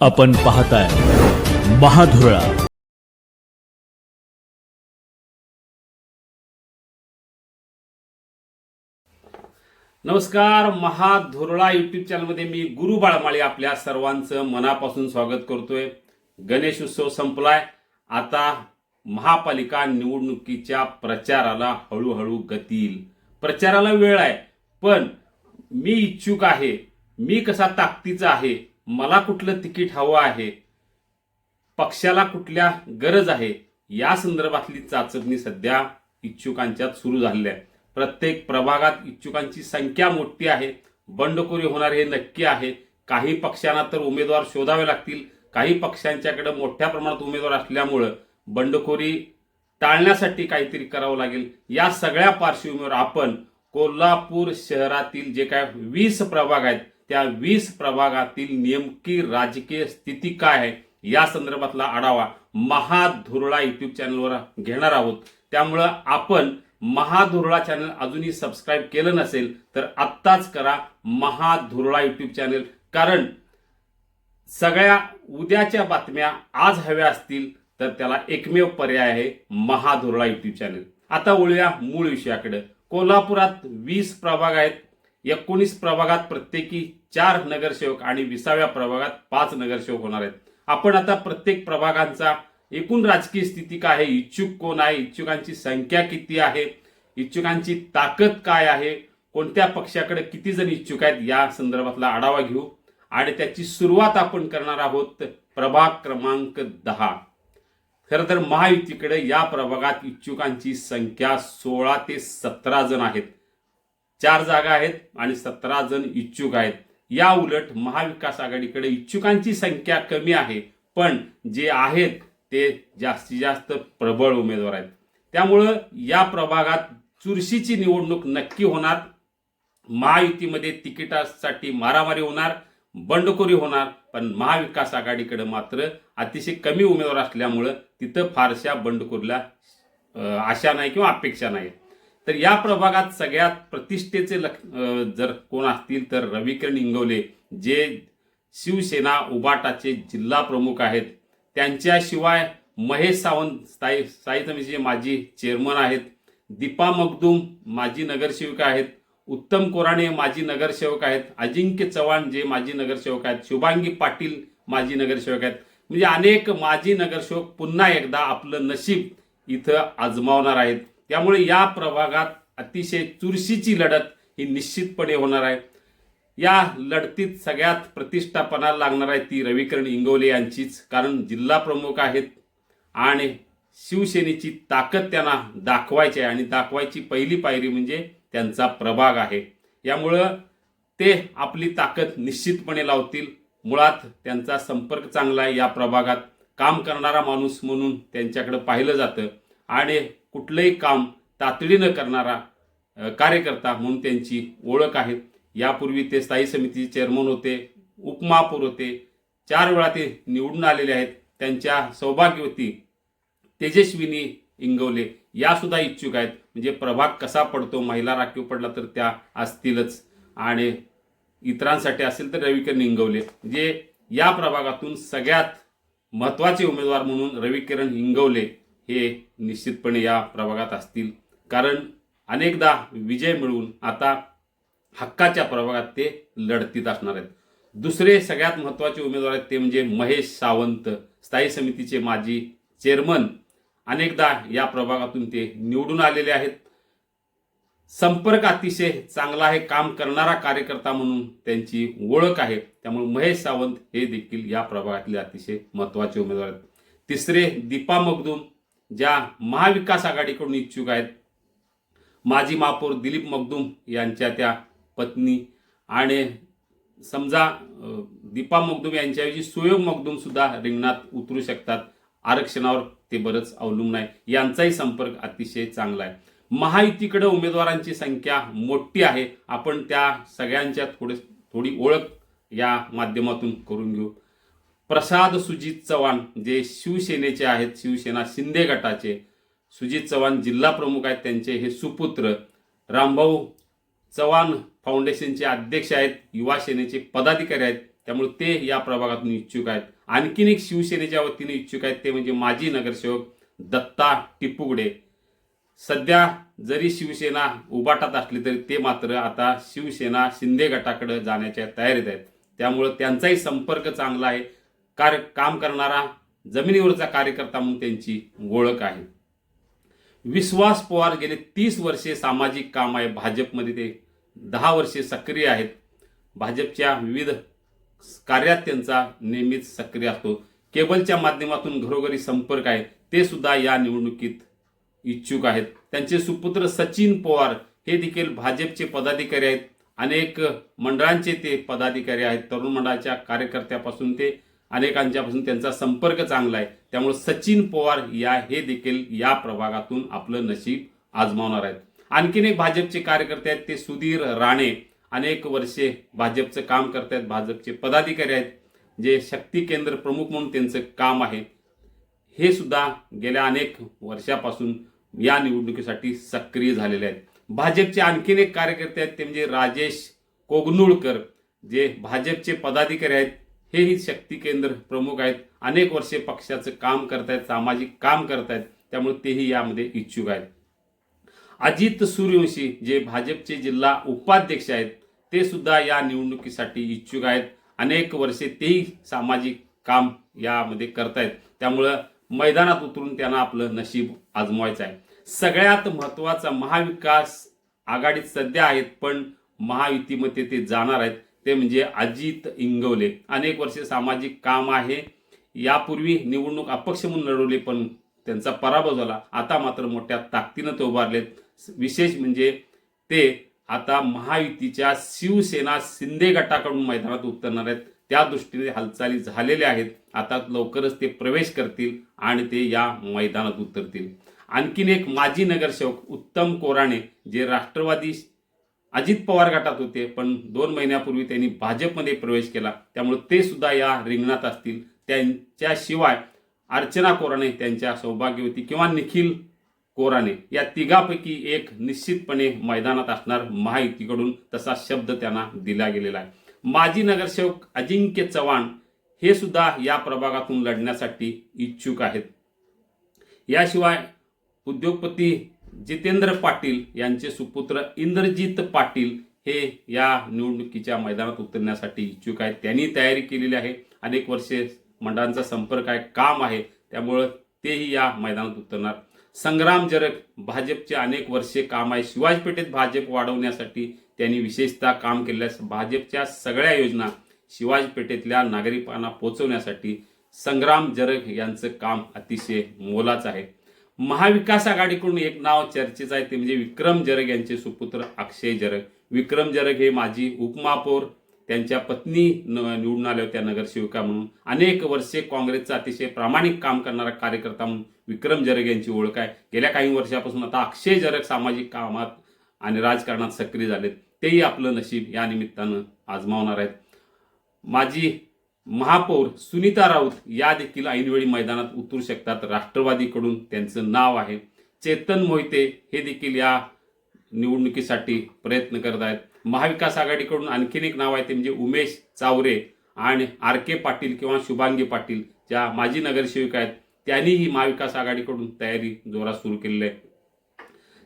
आपण पाहताय महाधुरळा. नमस्कार महाधुरळा युट्यूब चॅनलमध्ये मी गुरु बाळमाळी आपल्या सर्वांचं मनापासून स्वागत करतोय. गणेश उत्सव संपलाय. आता महापालिका निवडणुकीच्या प्रचाराला हळूहळू गती येईल. प्रचाराला वेळ आहे पण मी इच्छुक आहे मी कसा ताकदीचा आहे मला कुठलं तिकीट हवं आहे पक्षाला कुठल्या गरज आहे या संदर्भातली चाचपणी सध्या इच्छुकांच्यात सुरू झालेली आहे प्रत्येक प्रभागात इच्छुकांची संख्या मोठी आहे बंडखोरी होणार हे नक्की आहे. काही पक्षांना तर उमेदवार शोधावे लागतील काही पक्षांच्याकडे मोठ्या प्रमाणात उमेदवार असल्यामुळं बंडखोरी टाळण्यासाठी काहीतरी करावं लागेल. या सगळ्या पार्श्वभूमीवर आपण कोल्हापूर शहरातील जे काय वीस प्रभाग आहेत त्या वीस प्रभागातील नेमकी राजकीय स्थिती काय आहे या संदर्भातला आढावा महाधुरळा युट्यूब चॅनलवर घेणार आहोत. त्यामुळं आपण महाधुरळा चॅनल अजूनही सबस्क्राईब केलं नसेल तर आत्ताच करा महाधुरळा युट्यूब चॅनल कारण सगळ्या उद्याच्या बातम्या आज हव्या असतील तर त्याला एकमेव पर्याय आहे महाधुरळा युट्यूब चॅनल आता वळूया मूळ विषयाकडे. कोल्हापुरात वीस प्रभाग आहेत. एकोणीस प्रभागात प्रत्येकी चार नगरसेवक आणि विसाव्या प्रभागात पाच नगरसेवक होणार आहेत. आपण आता प्रत्येक प्रभागांचा एकूण राजकीय स्थिती काय आहे इच्छुक कोण आहे इच्छुकांची संख्या किती आहे इच्छुकांची ताकद काय आहे कोणत्या पक्षाकडे किती जण इच्छुक आहेत या संदर्भातला आढावा घेऊ. आणि त्याची सुरुवात आपण करणार आहोत प्रभाग क्रमांक दहा. खरं तर महायुतीकडे या प्रभागात इच्छुकांची संख्या सोळा ते सतरा जण आहेत. चार जागा आहेत आणि सतरा जण इच्छुक आहेत. या उलट महाविकास आघाडीकडे इच्छुकांची संख्या कमी आहे पण जे आहेत ते जास्तीत जास्त प्रबळ उमेदवार आहेत. त्यामुळं या प्रभागात चुरशीची निवडणूक नक्की होणार महायुतीमध्ये तिकिटासाठी मारामारी होणार बंडखोरी होणार पण महाविकास आघाडीकडे मात्र अतिशय कमी उमेदवार असल्यामुळं तिथं फारशा बंडखोरीला आशा नाही किंवा अपेक्षा नाही. तर या प्रभागात सगळ्यात प्रतिष्ठेचे लख जर कोण असतील तर रविकिरण इंगवले जे शिवसेना उबाटाचे जिल्हा प्रमुख आहेत. त्यांच्याशिवाय महेश सावंत स्थायी स्थायी समितीचे माजी चेअरमन आहेत. दीपा मगदूम माजी नगरसेविका आहेत. उत्तम कोराणे माजी नगरसेवक आहेत. अजिंक्य चव्हाण जे माजी नगरसेवक आहेत. शुभांगी पाटील माजी नगरसेवक आहेत. म्हणजे अनेक माजी नगरसेवक पुन्हा एकदा आपलं नशीब इथं आजमावणार आहेत. त्यामुळे या प्रभागात अतिशय चुरशीची लढत ही निश्चितपणे होणार आहे. या लढतीत सगळ्यात प्रतिष्ठापना लागणार आहे ती रविकरण इंगवले यांचीच कारण जिल्हा प्रमुख आहेत आणि शिवसेनेची ताकद त्यांना दाखवायची आहे आणि दाखवायची पहिली पायरी म्हणजे त्यांचा प्रभाग आहे. यामुळं ते आपली ताकद निश्चितपणे लावतील. मुळात त्यांचा संपर्क चांगला आहे या प्रभागात. काम करणारा माणूस म्हणून त्यांच्याकडे पाहिलं जातं. आणि कुठलंही काम तातडीनं करणारा कार्यकर्ता म्हणून त्यांची ओळख आहे. यापूर्वी ते स्थायी समितीचे चेअरमन होते उपमहापौर होते. चार वेळा ते निवडून आलेले आहेत. त्यांच्या सौभाग्यवती तेजस्विनी इंगवले यासुद्धा इच्छुक आहेत. म्हणजे प्रभाग कसा पडतो महिला राखीव पडला तर त्या असतीलच. आणि इतरांसाठी असेल तर रविकिरण इंगवले. जे या प्रभागातून सगळ्यात महत्त्वाचे उमेदवार म्हणून रविकिरण इंगवले. हे निश्चितपणे या प्रभागात असतील. कारण अनेकदा विजय मिळवून आता हक्काच्या प्रभागात ते लढतीत असणार आहेत. दुसरे सगळ्यात महत्त्वाचे उमेदवार आहेत ते म्हणजे महेश सावंत. स्थायी समितीचे माजी चेअरमन अनेकदा या प्रभागातून ते निवडून आलेले आहेत. संपर्क अतिशय चांगला आहे. काम करणारा कार्यकर्ता म्हणून त्यांची ओळख आहे. त्यामुळे महेश सावंत हे देखील या प्रभागातले अतिशय महत्त्वाचे उमेदवार आहेत. तिसरे दीपा मगदूम. ज्या महाविकास आघाडीकडून इच्छुक आहेत माजी महापौर दिलीप मगदुम यांच्या त्या पत्नी आणि समजा दीपा मगदुम यांच्याऐवजी सुयोग मगदुमसुद्धा रिंगणात उतरू शकतात. आरक्षणावर ते बरंच अवलंबून आहे. यांचाही संपर्क अतिशय चांगला आहे. महायुतीकडे उमेदवारांची संख्या मोठी आहे. आपण त्या सगळ्यांच्या थोडे थोडी ओळख या माध्यमातून करून घेऊ. प्रसाद सुजित चव्हाण जे शिवसेनेचे आहेत शिवसेना शिंदे गटाचे सुजित चव्हाण जिल्हा प्रमुख आहेत त्यांचे हे सुपुत्र रामभाऊ चव्हाण फाउंडेशनचे अध्यक्ष आहेत युवा सेनेचे पदाधिकारी आहेत त्यामुळे ते या प्रभागातून इच्छुक आहेत. आणखीन एक शिवसेनेच्या वतीने इच्छुक आहेत ते म्हणजे माजी नगरसेवक दत्ता टिपुगडे. सध्या जरी शिवसेना उबाटात असली तरी ते मात्र आता शिवसेना शिंदे गटाकडे जाण्याच्या तयारीत आहेत. त्यामुळं त्यांचाही संपर्क चांगला आहे. कार्य काम करणारा जमिनीवरचा कार्यकर्ता म्हणून त्यांची ओळख आहे. विश्वास पवार गेले तीस वर्षे सामाजिक काम आहे. भाजपमध्ये ते दहा वर्षे सक्रिय आहेत. भाजपच्या विविध कार्यात त्यांचा नेहमीच सक्रिय असतो. केबलच्या माध्यमातून घरोघरी संपर्क आहे. ते सुद्धा या निवडणुकीत इच्छुक आहेत. त्यांचे सुपुत्र सचिन पवार हे देखील भाजपचे पदाधिकारी आहेत. अनेक मंडळांचे ते पदाधिकारी आहेत. तरुण मंडळाच्या कार्यकर्त्यापासून ते अनेकांच्यापासून त्यांचा संपर्क चांगला आहे. त्यामुळे सचिन पवार या हे देखील या प्रभागातून आपलं नशीब आजमावणार आहेत. आणखीन एक भाजपचे कार्यकर्ते आहेत ते सुधीर राणे. अनेक वर्षे भाजपचं काम करतायत भाजपचे पदाधिकारी आहेत जे शक्ती केंद्र प्रमुख म्हणून त्यांचं काम आहे. हे सुद्धा गेल्या अनेक वर्षापासून या निवडणुकीसाठी सक्रिय झालेले आहेत. भाजपचे आणखीन एक कार्यकर्ते आहेत ते म्हणजे राजेश कोगनुळकर जे भाजपचे पदाधिकारी आहेत. हेही शक्ती केंद्र प्रमुख आहेत. अनेक वर्षे पक्षाचं काम करतायत सामाजिक काम करतायत. त्यामुळे तेही यामध्ये इच्छुक आहेत. अजित सूर्यवंशी जे भाजपचे जिल्हा उपाध्यक्ष आहेत ते सुद्धा या निवडणुकीसाठी इच्छुक आहेत. अनेक वर्षे तेही सामाजिक काम यामध्ये करतायत. त्यामुळं मैदानात उतरून त्यांना आपलं नशीब आजमावायचं आहे. सगळ्यात महत्त्वाचा महाविकास आघाडीत सध्या आहेत पण महायुतीमध्ये ते जाणार आहेत. ते म्हणजे अजित इंगवले. अनेक वर्षे सामाजिक काम आहे. यापूर्वी निवडणूक अपक्ष म्हणून लढवली पण त्यांचा पराभव झाला. आता मात्र मोठ्या ताकदीनं ते उभारलेत. विशेष म्हणजे ते आता महायुतीच्या शिवसेना शिंदे गटाकडून मैदानात उतरणार आहेत. त्या दृष्टीने हालचाली झालेल्या आहेत. आता लवकरच ते प्रवेश करतील आणि ते या मैदानात उतरतील. आणखीन एक माजी नगरसेवक उत्तम कोराणे जे राष्ट्रवादी अजित पवार गटात होते पण दोन महिन्यापूर्वी त्यांनी भाजपमध्ये प्रवेश केला. त्यामुळे ते सुद्धा या रिंगणात असतील. त्यांच्याशिवाय अर्चना कोराणे त्यांच्या सौभाग्यवती किंवा निखिल कोराणे. या तिघापैकी एक निश्चितपणे मैदानात असणार महायुतीकडून तसा शब्द त्यांना दिला गेलेला आहे. माजी नगरसेवक अजिंक्य चव्हाण हे सुद्धा या प्रभागातून लढण्यासाठी इच्छुक आहेत. याशिवाय उद्योगपती जितेंद्र पाटील यांचे सुपुत्र इंद्रजित पाटील हे या निवडणुकीच्या मैदानात उतरण्यासाठी इच्छुक आहेत. त्यांनी तयारी केलेली आहे. अनेक वर्षे मंडळांचा संपर्क आहे काम आहे. त्यामुळं तेही या मैदानात उतरणार. संग्राम जरक भाजपचे अनेक वर्षे काम आहे. शिवाजीपेठेत भाजप वाढवण्यासाठी त्यांनी विशेषतः काम केल्यास भाजपच्या सगळ्या योजना शिवाजीपेठेतल्या नागरिकांना पोहोचवण्यासाठी संग्राम जरग यांचं काम अतिशय मोलाचं आहे. महाविकास आघाडीकडून एक नाव चर्चेचं आहे ते म्हणजे विक्रम जरग यांचे सुपुत्र अक्षय जरग. विक्रम जरग हे माजी उपमहापौर त्यांच्या पत्नी न- निवडून आल्या होत्या नगरसेविका म्हणून. अनेक वर्षे काँग्रेसचा अतिशय प्रामाणिक काम करणारा कार्यकर्ता म्हणून विक्रम जरग यांची ओळख आहे. गेल्या काही वर्षापासून आता अक्षय जरग सामाजिक कामात आणि राजकारणात सक्रिय झालेत. तेही आपलं नशीब या निमित्तानं आजमावणार आहेत. माजी महापौर सुनीता राऊत या देखील ऐनवेळी मैदानात उतरू शकतात. राष्ट्रवादीकडून त्यांचं नाव आहे. चेतन मोहिते हे देखील या निवडणुकीसाठी प्रयत्न करत आहेत. महाविकास आघाडीकडून आणखीन एक नाव आहे ते म्हणजे उमेश चावरे आणि आर के पाटील किंवा शुभांगी पाटील ज्या माजी नगरसेविका आहेत त्यांनीही महाविकास आघाडीकडून तयारी जोरात सुरू केलेली आहे.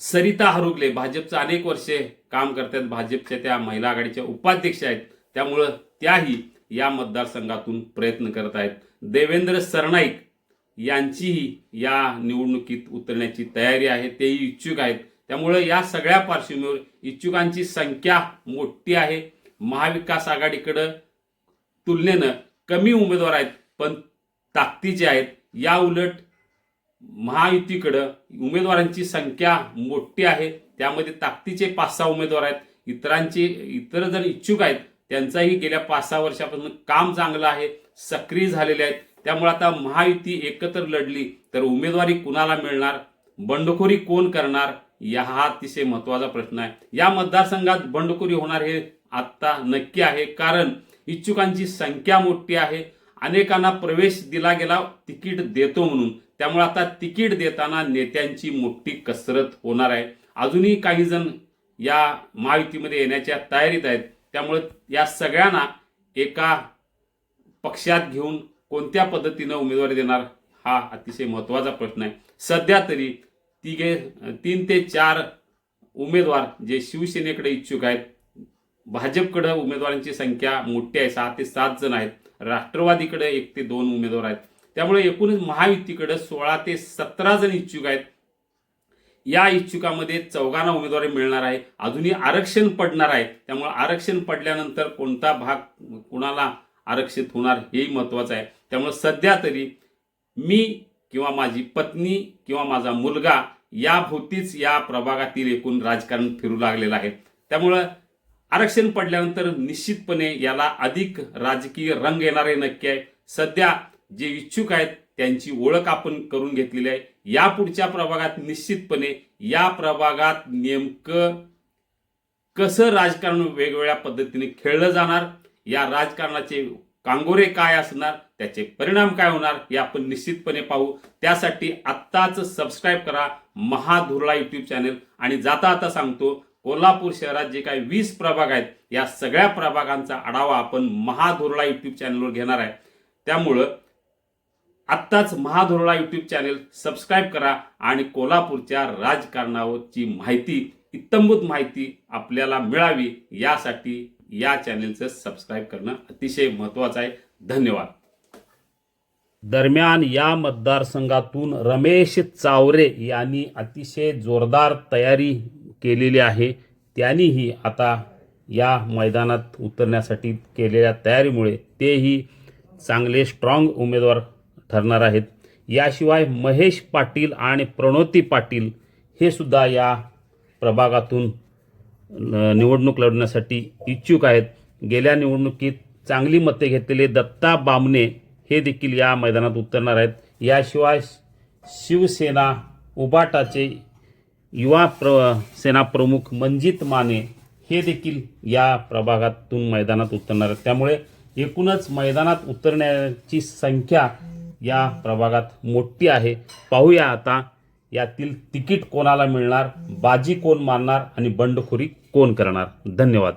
सरिता हरुगले भाजपचं अनेक वर्षे काम करतात. भाजपच्या त्या महिला आघाडीच्या उपाध्यक्ष आहेत. त्यामुळं त्याही या मतदारसंघातून प्रयत्न करत आहेत. देवेंद्र सरनाईक यांचीही या निवडणुकीत उतरण्याची तयारी आहे तेही इच्छुक आहेत. त्यामुळे या सगळ्या पार्श्वभूमीवर इच्छुकांची संख्या मोठी आहे. महाविकास आघाडीकडं तुलनेनं कमी उमेदवार आहेत पण ताकदीचे आहेत. या उलट महायुतीकडं उमेदवारांची संख्या मोठी आहे. त्यामध्ये ताकदीचे पाच सहा उमेदवार आहेत. इतरांचे इतर जर इच्छुक आहेत त्यांचाही गेल्या पाच सहा वर्षापासून काम चांगलं आहे सक्रिय झालेले आहेत. त्यामुळे आता महायुती एकत्र लढली तर उमेदवारी कुणाला मिळणार? बंडखोरी कोण करणार? या हा अतिशय महत्त्वाचा प्रश्न आहे. या मतदारसंघात बंडखोरी होणार हे आत्ता नक्की आहे. कारण इच्छुकांची संख्या मोठी आहे. अनेकांना प्रवेश दिला गेला तिकीट देतो म्हणून. त्यामुळे आता तिकीट देताना नेत्यांची मोठी कसरत होणार आहे. अजूनही काही जण या महायुतीमध्ये येण्याच्या तयारीत आहेत. त्यामुळे या सगळ्यांना एका पक्षात घेऊन कोणत्या पद्धतीनं उमेदवारी देणार हा अतिशय महत्त्वाचा प्रश्न आहे. सध्या तरी तिघे तीन ते चार उमेदवार जे शिवसेनेकडे इच्छुक आहेत भाजपकडे उमेदवारांची संख्या मोठी आहे सहा ते सात जण आहेत राष्ट्रवादीकडे एक ते दोन उमेदवार आहेत. त्यामुळे एकूणच महायुतीकडे सोळा ते सतरा जण इच्छुक आहेत. या इच्छुकामध्ये चौघांना उमेदवारी मिळणार आहे. अजूनही आरक्षण पडणार आहे. त्यामुळे आरक्षण पडल्यानंतर कोणता भाग कुणाला आरक्षित होणार हेही महत्त्वाचं आहे. त्यामुळे सध्या तरी मी किंवा माझी पत्नी किंवा माझा मुलगा याभोवतीच या प्रभागातील एकूण राजकारण फिरू लागलेलं आहे. त्यामुळं आरक्षण पडल्यानंतर निश्चितपणे याला अधिक राजकीय रंग येणारे नक्की आहे. सध्या जे इच्छुक आहेत त्यांची ओळख आपण करून घेतलेली आहे. या पुढच्या प्रभागात निश्चितपणे या प्रभागात नेमकं कसं राजकारण वेगवेगळ्या पद्धतीने खेळलं जाणार या राजकारणाचे कांगोरे काय असणार त्याचे परिणाम काय होणार हे आपण निश्चितपणे पाहू. त्यासाठी आत्ताच सबस्क्राईब करा महाधुरळा युट्यूब चॅनल आणि जाता आता सांगतो कोल्हापूर शहरात जे काही वीस प्रभाग आहेत या सगळ्या प्रभागांचा आढावा आपण महाधुरळा युट्यूब चॅनलवर घेणार आहे. त्यामुळं आत्ताच महाधोरळा यूट्यूब चॅनेल सबस्क्राईब करा आणि कोल्हापूरच्या राजकारणावरची माहिती इत्तंभूत माहिती आपल्याला मिळावी यासाठी या चॅनेलचं सबस्क्राईब करणं अतिशय महत्त्वाचं आहे. धन्यवाद. दरम्यान या मतदारसंघातून रमेश चावरे यांनी अतिशय जोरदार तयारी केलेली आहे. त्यांनीही आता या मैदानात उतरण्यासाठी केलेल्या तयारीमुळे तेही चांगले स्ट्रॉंग उमेदवार ठरणार आहेत. याशिवाय महेश पाटील आणि प्रणोती पाटील हे सुद्धा या प्रभागातून निवडणूक लढण्यासाठी इच्छुक आहेत. गेल्या निवडणुकीत चांगली मते घेतलेले दत्ता बामणे हे देखील या मैदानात उतरणार आहेत. याशिवाय शिवसेना उबाटाचे युवा प्र सेना प्रमुख मंजित माने हे देखील या प्रभागातून मैदानात उतरणार आहेत. त्यामुळे एकूणच मैदानात उतरण्याची संख्या या प्रभागात मोठी आहे. पाहूया आता यातील तिकीट कोणाला मिळणार बाजी कोण मारणार आणि बंडखोरी कोण करणार. धन्यवाद.